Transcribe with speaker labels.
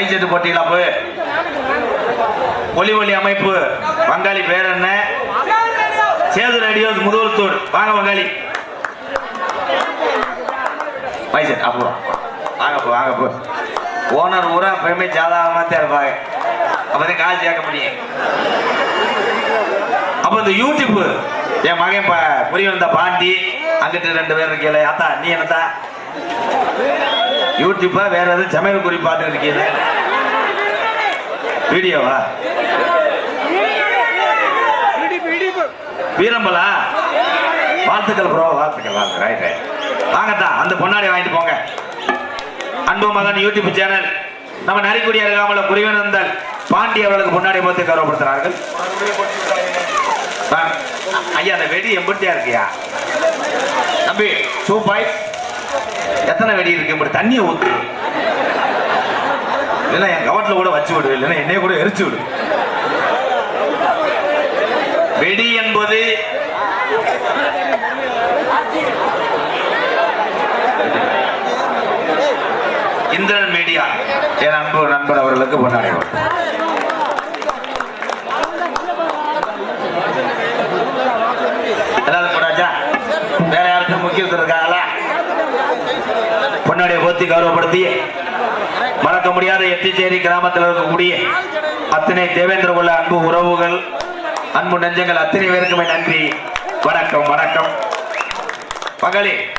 Speaker 1: Mic set போட்டீங்களா போய்? ஒலி ஒலி அமைப்பு. பங்காளி பேர் என்ன? சேது ரேடியோ முதுகுளத்தூர் வாங்க பங்காளி மைக் அப்புறம் வாங்க போ வாங்க போ. ஓனர் ஊரா எப்பயுமே சாதாரணமாக தான் இருப்பாங்க. அப்பதான் கால் சேர்க்க முடியும். அப்ப இந்த யூடியூப் என் மகன் புரிய வந்த பாண்டி அங்கிட்டு ரெண்டு பேர் இருக்கல அத்தா நீ என்னத்தா? யூடியூப்பா வேற எதுவும் சமையல் குறிப்பாட்டு இருக்கீங்க வீடியோவா? வீரம்பலா? வாழ்த்துக்கள் ப்ரோ வாழ்த்துக்கள் வாழ்த்துக்கள். ரைட் ரைட் வாங்கத்தா அந்த பொன்னாடி வாங்கிட்டு போங்க. அன்பு மகன் யூடியூப் சேனல். நம்ம நரிக்குடி அருகாமல புரிவனந்தல் பாண்டி அவர்களுக்கு முன்னாடி போத்து கௌரவப்படுத்துறார்கள். ஐயா அந்த வெடி எம்பிட்டியா இருக்கியா? தம்பி டூ பாய்ஸ் எத்தனை வெடி இருக்கு? இப்படி தண்ணியை ஊத்து இல்லைன்னா என் கவட்டில் கூட வச்சு விடு இல்லைன்னா என்னைய கூட எரிச்சு விடு. வெடி என்பது இந்திரன் மீடியா. என் அன்பு நண்பர் அவர்களுக்கு கொண்டாடுவோம் எல்லாரும் போடாச்சா வேற யாருக்கும் முக்கியத்துவம் இருக்காங்களா பொன்னாடிய போத்தி கௌரவப்படுத்தி மறக்க முடியாத எட்டிச்சேரி கிராமத்தில் இருக்கக்கூடிய அத்தனை தேவேந்திர உள்ள அன்பு உறவுகள் அன்பு நெஞ்சங்கள் அத்தனை பேருக்குமே நன்றி. வணக்கம் வணக்கம். மகளே.